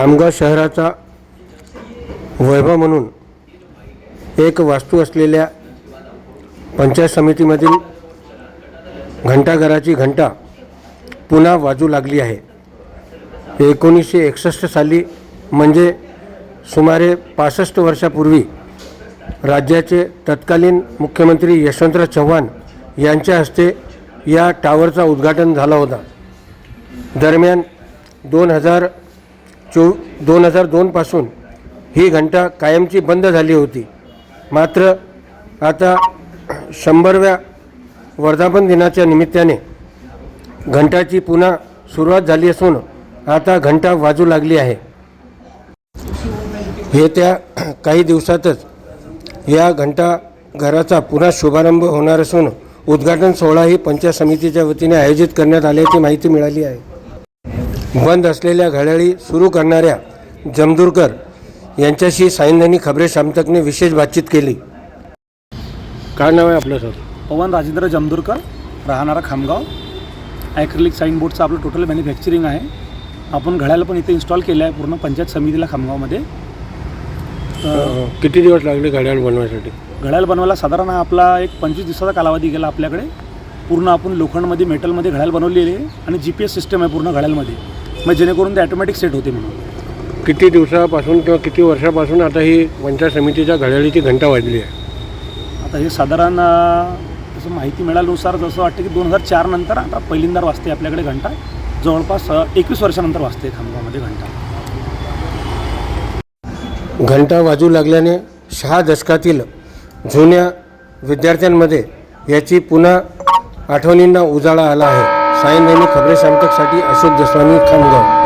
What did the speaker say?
खामगाव शहराचा वैभव म्हणून एक वास्तू असलेल्या पंचायत समितीमधील घंटाघराची घंटा पुन्हा वाजू लागली आहे. एकोणीसशे एकसष्ट साली म्हणजे सुमारे पासष्ट वर्षापूर्वी राज्याचे तत्कालीन मुख्यमंत्री यशवंतराव चव्हाण यांच्या हस्ते या टावरचा उद्घाटन झाला होता. दरम्यान दोन हजार चो दोन हजार दोनपासून ही घंटा कायमची बंद झाली होती. मात्र आता शंभरव्या वर्धापन दिनाच्या निमित्ताने घंटाची पुन्हा सुरुवात झाली असून आता घंटा वाजू लागली आहे. येत्या काही दिवसातच या घंटा घराचा पुन्हा शुभारंभ होणार असून उद्घाटन सोहळाही पंचायत समितीच्या वतीने आयोजित करण्यात आल्याची माहिती मिळाली आहे. बंद असलेल्या घड्याळी सुरू करणाऱ्या जमदूरकर यांच्याशी साईंधनी खबरे शामतकने विशेष बातचीत केली. काय नाव आहे आपलं सर? पवन राजेंद्र जमदूरकर राहणारा खामगाव. ॲक्रिलिक साईन बोर्डचं आपलं टोटल मॅन्युफॅक्चरिंग आहे. आपण घड्याळ पण इथे इन्स्टॉल केलं आहे पूर्ण पंचायत समितीला खामगावमध्ये. किती दिवस लागले घड्याळ बनवायसाठी? घड्याळ बनवायला साधारण आपला एक पंचवीस दिवसाचा कालावधी गेला आपल्याकडे. पूर्ण आपण लोखंडमध्ये मेटलमध्ये घड्याळ बनवलेली आहे आणि जी पी एस सिस्टम आहे पूर्ण घड्याळमध्ये. मग जेणेकरून ते ॲटोमॅटिक सेट होते म्हणून. किती दिवसापासून किंवा किती वर्षापासून आता ही पंचायत समितीच्या घड्याळीची घंटा वाजली आहे? आता हे साधारण अं, असं माहिती मिळाल्यानुसार जसं वाटतं की दोन हजार चार नंतर आता पहिल्यांदा वाजते आपल्याकडे घंटा. जवळपास एकवीस वर्षानंतर वाजते खामगावमध्ये घंटा. घंटा वाजू लागल्याने सहा दशकातील जुन्या विद्यार्थ्यांमध्ये याची पुन्हा आठवणींना उजाळा आला आहे. सायंदैनिक खबरे शामतकसाठी अशोक जसवानी खामगाव.